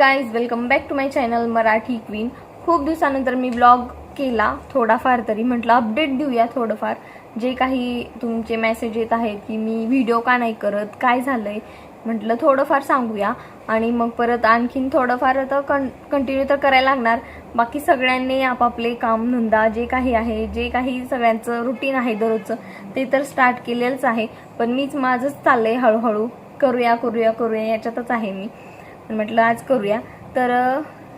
Guys welcome back to my channel Marathi queen खूप दिवसानंतर मी blog केला थोडाफार तरी म्हटलं अपडेट देऊया थोडंफार. जे काही तुमचे मेसेज येत आहेत की मी व्हिडिओ का नाही करत काय झालंय म्हटलं थोडंफार सांगूया. आणि मग परत आणखीन थोडंफार आता कं कंटिन्यू तर करायला लागणार. बाकी सगळ्यांनी आपापले काम धंदा जे काही आहे जे काही सगळ्यांचं रुटीन आहे दररोजचं ते तर स्टार्ट केलेलंच आहे. पण मीच माझंच चाललंय हळूहळू. करूया करूया करूया याच्यातच आहे मी. पण म्हटलं आज करूया. तर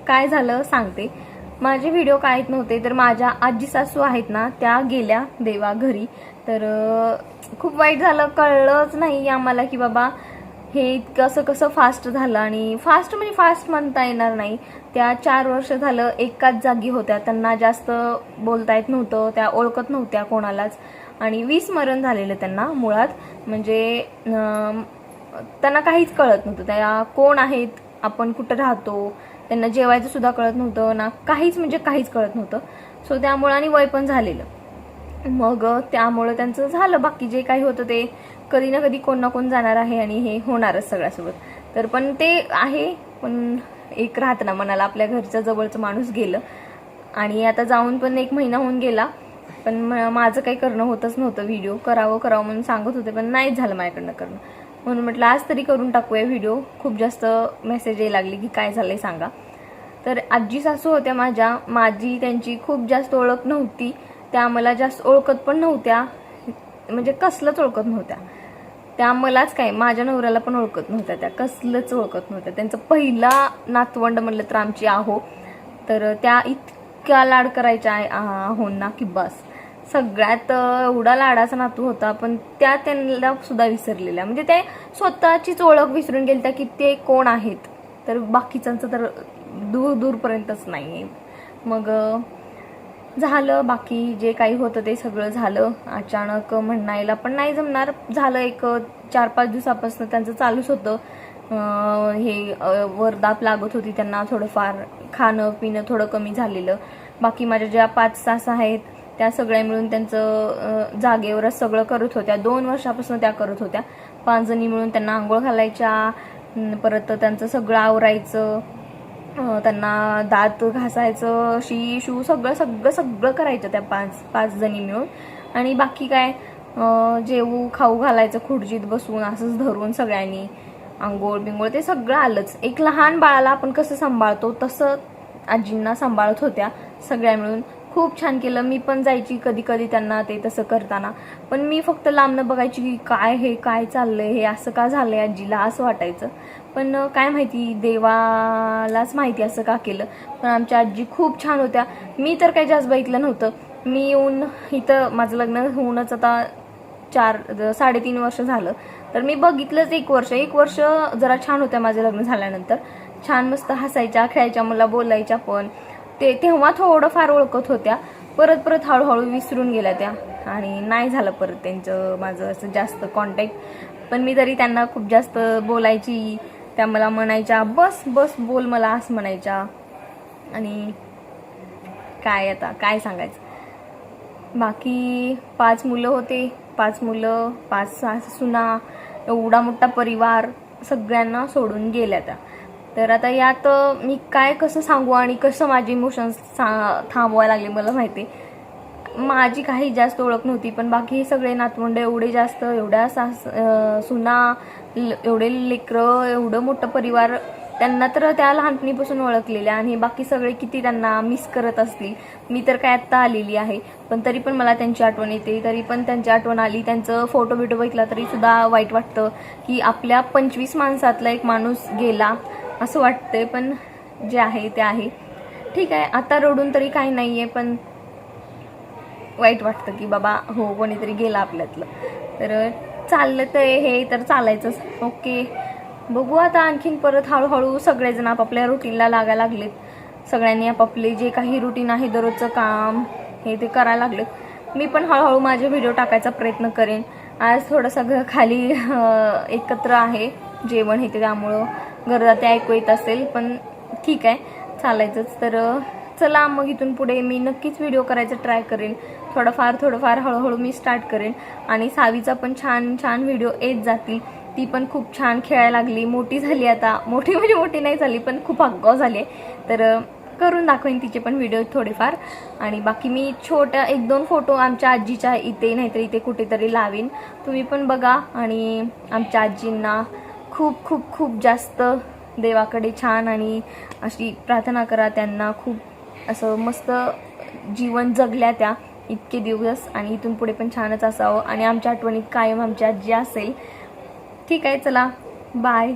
काय झालं सांगते. माझे व्हिडिओ काय येत नव्हते तर माझ्या आजी सासू आहेत ना त्या गेल्या देवा घरी. तर खूप वाईट झालं कळलंच नाही आम्हाला की बाबा हे कसं कसं फास्ट झालं आणि फास्ट म्हणजे फास्ट म्हणता येणार नाही. त्या चार वर्ष झालं एकाच जागी होत्या. त्यांना जास्त बोलता येत नव्हतं त्या ओळखत नव्हत्या कोणालाच. आणि विस्मरण झालेलं त्यांना मुळात. म्हणजे त्यांना काहीच कळत नव्हतं. त्या कोण आहेत आपण कुठं राहतो त्यांना जेवायचं सुद्धा कळत नव्हतं ना काहीच म्हणजे काहीच कळत नव्हतं. सो त्यामुळं आणि वय पण झालेलं. मग त्यामुळं त्यांचं झालं बाकी जे काही होतं ते कधी ना कधी कोण ना कोण जाणार आहे आणि हे होणारच सगळ्यासोबत. तर पण ते आहे पण एक राहतं ना मनाला आपल्या घरच्या जवळचं माणूस गेलं. आणि आता जाऊन पण एक महिना होऊन गेला पण माझं काही करणं होतच नव्हतं व्हिडिओ करावं करावं म्हणून सांगत होते पण नाहीच झालं माझ्याकडनं करणं. म्हणून म्हटलं आज तरी करून टाकूया व्हिडिओ खूप जास्त मेसेज यायला लागले की काय झालंय सांगा. तर आजी सासू होत्या माझ्या. माझी त्यांची खूप जास्त ओळख नव्हती. त्या मला जास्त ओळखत पण नव्हत्या. म्हणजे कसलंच ओळखत नव्हत्या. त्या मलाच काय माझ्या नवऱ्याला पण ओळखत नव्हत्या. त्या कसलंच ओळखत नव्हत्या. त्यांचं पहिला नातवंड म्हणलं तर आमची आहो. तर त्या इतक्या लाड करायच्या आहोंना आहो ना की बस. सगळ्यात एवढा लाडाचा नातू होता पण त्या त्यांना सुद्धा विसरलेल्या. म्हणजे ते स्वतःचीच ओळख विसरून गेल्या की ते कोण आहेत. तर बाकीच्यांचं तर दूर दूरपर्यंतच नाही आहे मग झालं बाकी जे काही होतं ते सगळं झालं. अचानक म्हणायला पण नाही जमणार. झालं एक चार पाच दिवसापासून त्यांचं चालूच होतं. हे वरदाप लागत होती त्यांना. थोडंफार खाणं पिणं थोडं कमी झालेलं. बाकी माझ्या ज्या पाच सास आहेत त्या सगळ्या मिळून त्यांचं जागेवर जागेवरच सगळं करत होत्या. दोन वर्षापासून त्या करत होत्या. पाच जणी मिळून त्यांना आंघोळ घालायच्या परत त्यांचं सगळं आवरायचं त्यांना दात घासायचं शी शू सगळं सगळं सगळं करायचं त्या पाच पाच जणी मिळून. आणि बाकी काय जेवू खाऊ घालायचं खुर्चीत बसून असंच धरून सगळ्यांनी आंघोळ बिंगोळ ते सगळं आलंच. एक लहान बाळाला आपण कसं सांभाळतो तसं आजींना सांभाळत होत्या सगळ्या मिळून. खूप छान केलं. मी पण जायची कधी कधी त्यांना ते तसं करताना. पण मी फक्त लांबनं बघायची की काय हे काय चाललंय हे असं का झालंय आजीला असं वाटायचं. पण काय माहिती देवालाच माहिती असं का केलं. पण आमच्या आजी खूप छान होत्या. मी तर काही जास्त बघितलं नव्हतं. मी येऊन इथं माझं लग्न होऊनच आता चार साडेतीन वर्ष झालं. तर मी बघितलंच एक वर्ष. एक वर्ष जरा छान होत्या माझं लग्न झाल्यानंतर. छान मस्त हसायच्या खेळायच्या मला बोलायच्या पण. ते तेव्हा थोडं फार ओळखत होत्या. परत परत हळूहळू विसरून गेल्या त्या. आणि नाही झालं परत त्यांचं माझं असं जास्त कॉन्टॅक्ट पण मी तरी त्यांना खूप जास्त बोलायची त्या मला म्हणायच्या बस बस बोल मला असं म्हणायच्या. आणि काय आता? काय सांगायचं? बाकी पाच मुलं होते. पाच मुलं पाच सास सुना एवढा मोठा परिवार सगळ्यांना सोडून गेल्या त्या. तर आता यात मी काय कसं सांगू आणि कसं माझे इमोशन्स थांबवायला लागले मला माहिती माझी काही जास्त ओळख नव्हती पण बाकी हे सगळे नातवंड एवढे जास्त एवढ्या सास सुना ल- एवढे लेकरं एवढं मोठं परिवार त्यांना तर त्या लहानपणीपासून ओळखलेल्या आणि बाकी सगळे किती त्यांना मिस करत असतील. मी तर काय आत्ता आलेली आहे पण तरी पण मला त्यांची आठवण येते. तरी पण त्यांची आठवण आली त्यांचं फोटो बिटो बघितला तरी सुद्धा वाईट वाटतं की आपल्या पंचवीस माणसातला एक माणूस गेला असं वाटतंय पण जे आहे ते आहे. ठीक आहे आता रडून तरी काही नाही आहे पण वाईट वाटतं की बाबा हो कोणीतरी गेलं आपल्यातलं. तर चाललं तर हे तर चालायचंच. ओके. बघू आता आणखीन परत हळूहळू सगळेजण आपापल्या रुटीनला लागायला लागलेत. सगळ्यांनी आपापले जे काही रुटीन आहे दररोजचं काम हे ते करायला लागलेत. मी पण हळूहळू माझे व्हिडिओ टाकायचा प्रयत्न करेन. आज थोडं सगळं खाली एकत्र आहे जेवण हे ते त्यामुळं गरजा ते ऐकू येत असेल पण ठीक आहे चालायचंच. तर चला मग इथून पुढे मी नक्कीच व्हिडिओ करायचा ट्राय करेन. थोडंफार थोडंफार हळूहळू मी स्टार्ट करेन. आणि सावीचा पण छान छान व्हिडिओ येत जातील. ती पण खूप छान खेळायला लागली. मोठी झाली आता. मोठी म्हणजे मोठी नाही झाली पण खूप आगाव झाली आहे. तर करून दाखवेन तिचे पण व्हिडिओ थोडेफार. आणि बाकी मी छोट्या एक दोन फोटो आमच्या आजीच्या इथे नाहीतर इथे कुठेतरी लावीन. तुम्ही पण बघा. आणि आमच्या आजींना खूप खूप खूप जास्त देवाकडे छान आणि अशी प्रार्थना करा त्यांना. खूप असं मस्त जीवन जगल्या त्या. इतके दिवस आणि इथून पुढे पण छानच असावं. आणि आमच्या आठवणीत कायम आमची आजी असेल. ठीक आहे चला. बाय